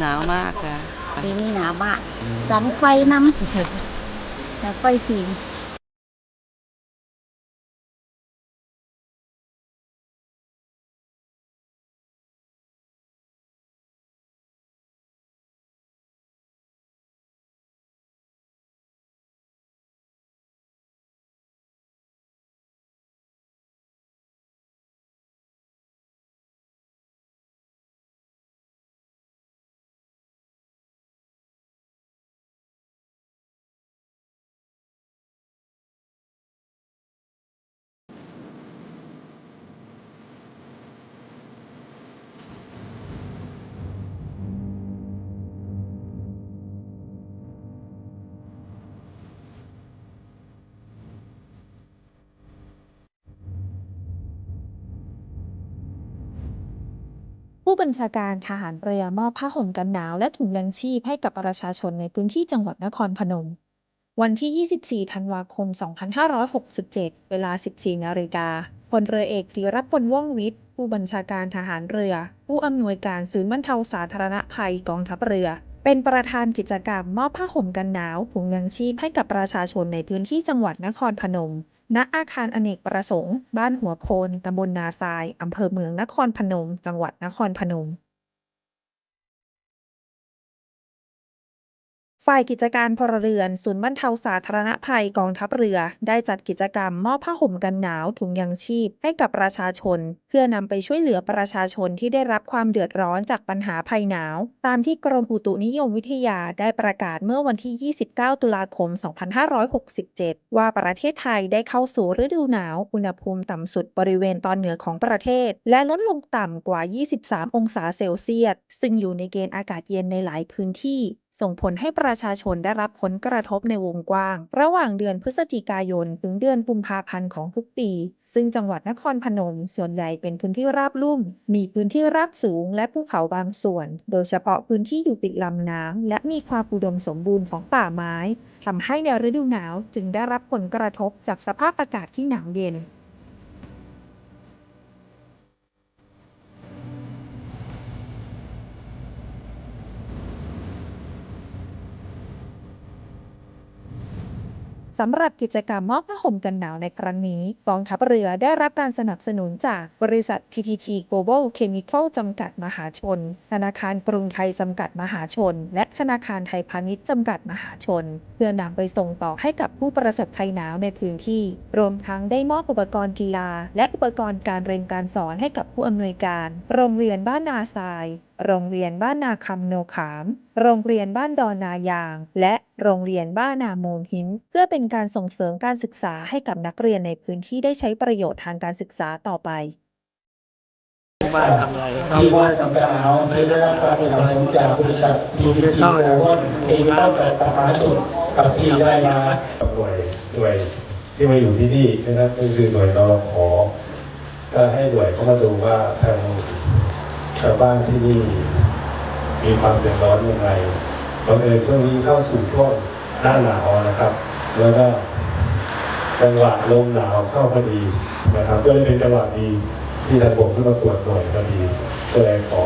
หนาวมากค่ะปีนี้หนาวมาก สังไฟน้ำสังไฟสี ผู้บัญชาการทหารเรือมอบผ้าห่มกันหนาวและถุงยังชีพให้กับประชาชนในพื้นที่จังหวัดนครพนม วันที่ 24 ธันวาคม 2567 เวลา 14 นาฬิกาพลเรือเอกจิรพลว่องวิทย์ ผู้บัญชาการทหารเรือ ผู้อำนวยการศูนย์บรรเทาสาธารณภัยกองทัพเรือ เป็นประธานกิจกรรมมอบผ้าห่มกันหนาวถุงยังชีพให้กับประชาชนในพื้นที่จังหวัดนครพนม ณอาคารอเนกประสงค์ บ้านหัวโพน ตำบลนาทราย อำเภอเมืองนครพนม จังหวัดนครพนม ฝ่ายกิจการพลเรือน ศูนย์บรรเทาสาธารณภัยกองทัพเรือ ได้จัดกิจกรรมมอบผ้าห่มกันหนาวถุงยังชีพให้กับประชาชน เพื่อนำไปช่วยเหลือประชาชนที่ได้รับความเดือดร้อนจากปัญหาภัยหนาว ตามที่กรมอุตุนิยมวิทยาได้ประกาศเมื่อวันที่ 29 ตุลาคม 2567 ว่าประเทศไทยได้เข้าสู่ฤดูหนาว อุณหภูมิต่ำสุดบริเวณตอนเหนือของประเทศ และลดลงต่ำกว่า 23 องศาเซลเซียสซึ่งอยู่ในเกณฑ์อากาศเย็นในหลายพื้นที่ส่งผลให้ประชาชนได้รับผลกระทบในวงกว้าง ระหว่างเดือนพฤศจิกายน ถึงเดือนกุมภาพันธ์ของทุกปี ซึ่งจังหวัดนครพนม ส่วนใหญ่เป็นพื้นที่ราบลุ่ม มีพื้นที่ราบสูงและภูเขาบางส่วน โดยเฉพาะพื้นที่อยู่ติดลำน้ำและมีความอุดมสมบูรณ์ของป่าไม้ทำให้ในฤดูหนาวจึงได้รับผลกระทบจากสภาพอากาศที่หนาวเย็น สำหรับกิจกรรมมอบผ้าห่มกันหนาวในครั้งนี้กองทัพเรือได้รับการสนับสนุนจากบริษัท PTT Global Chemical จำกัดมหาชน ธนาคารกรุงไทยจำกัดมหาชน และธนาคารไทยพาณิชย์จำกัดมหาชน เพื่อนำไปส่งต่อให้กับผู้ประสบภัยหนาวในพื้นที่ รวมทั้งได้มอบอุปกรณ์กีฬา และอุปกรณ์การเรียนการสอนให้กับผู้อำนวยการ โรงเรียนบ้านนาทราย โรงเรียนบ้านนาคำโนขาม โรงเรียนบ้านดอนนายาง และโรงเรียนบ้านนาโมงหิน เพื่อเป็นการส่งเสริมการศึกษาให้กับนักเรียนในพื้นที่ได้ใช้ประโยชน์ทางการศึกษาต่อไปบ้านทำอะไรที่ว่าทำการเอาได้รับการสนับสนุนจากบริษัททีวีทีโอวันทีวีเข้าแต่ประมาจุดกับที่ได้มาหน่วยหน่วยที่มาอยู่ที่นี่นะครับก็คือหน่วยเรอขอ ก็ให้หน่วยเข้ามาดูว่าทาง ชาวบ้านที่นี่มีความเดือดร้อนยังไงบังเอิญช่วงนี้เข้าสู่ช่วงหน้าหนาวนะครับ แล้วก็จังหวะลมหนาวเข้าพอดีนะครับ ก็เลยเป็นจังหวะดีที่ทางผมขึ้นมาตรวจหน่วยพอดีก็เลยขอ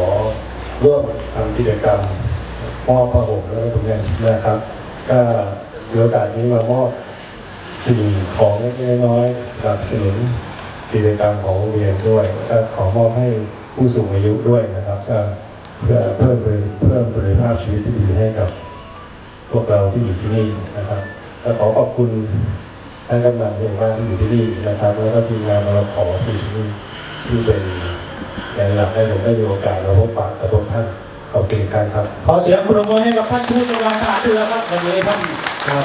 ร่วมทำกิจกรรมมอบผ้าห่มแล้วก็ถุงยางชีพนะครับ ก็มีโอกาสนี้มามอบสิ่งของเล็กน้อยสนับสนุนกิจกรรมของโรงเรียนด้วยก็ขอมอบให้ ผู้สูงอายุด้วยนะครับก็เพื่อเพิ่มประเพิ่มประสิทธิภาพชีวิตที่ดีให้กับ พวกเราที่อยู่ที่นี่นะครับและขอขอบคุณท่านกำนันเองว่าที่อยู่ที่นี่นะครับ แล้วก็ทีมงานเราขอที่อยู่ที่นี่ที่เป็นแกนหลักให้ผมได้มีโอกาสมาพบปะกับพวกท่านขอบคุณอีกครั้งครับขอเสียงปรบมือให้กับท่านผู้จัดการทหารเรือครับวันนี้ท่าน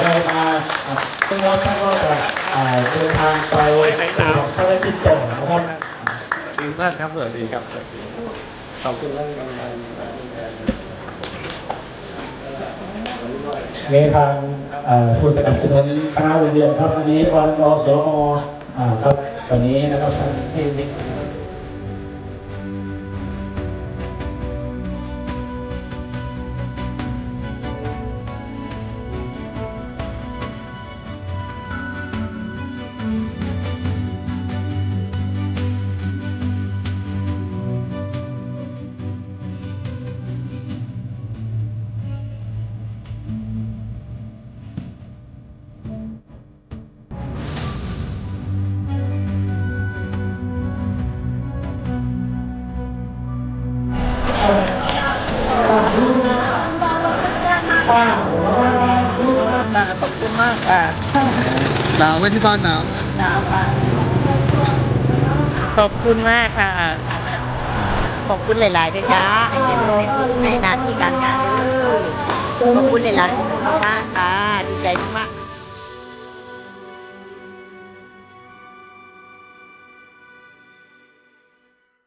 ได้มาซึ่งว่าท่านก็จะอ่าเดินทางไปภารกิจต่อนะครับ ดีมากครับสวัสดีครับสวัสดีขอบคุณท่านกำนันในทางผู้สนับสนุนคณะเรียนครับวันนี้วันอสมอครับวันนี้นะครับท่านที่ ขอบคุณมากค่ะหนาวไหมที่บ้านหนาวหนาวค่ะขอบคุณมากค่ะ ขอบคุณหลายๆด้วยจ้าในหน้าที่การงานเด้อขอบคุณหลายๆค่ะค่ะดีใจมาก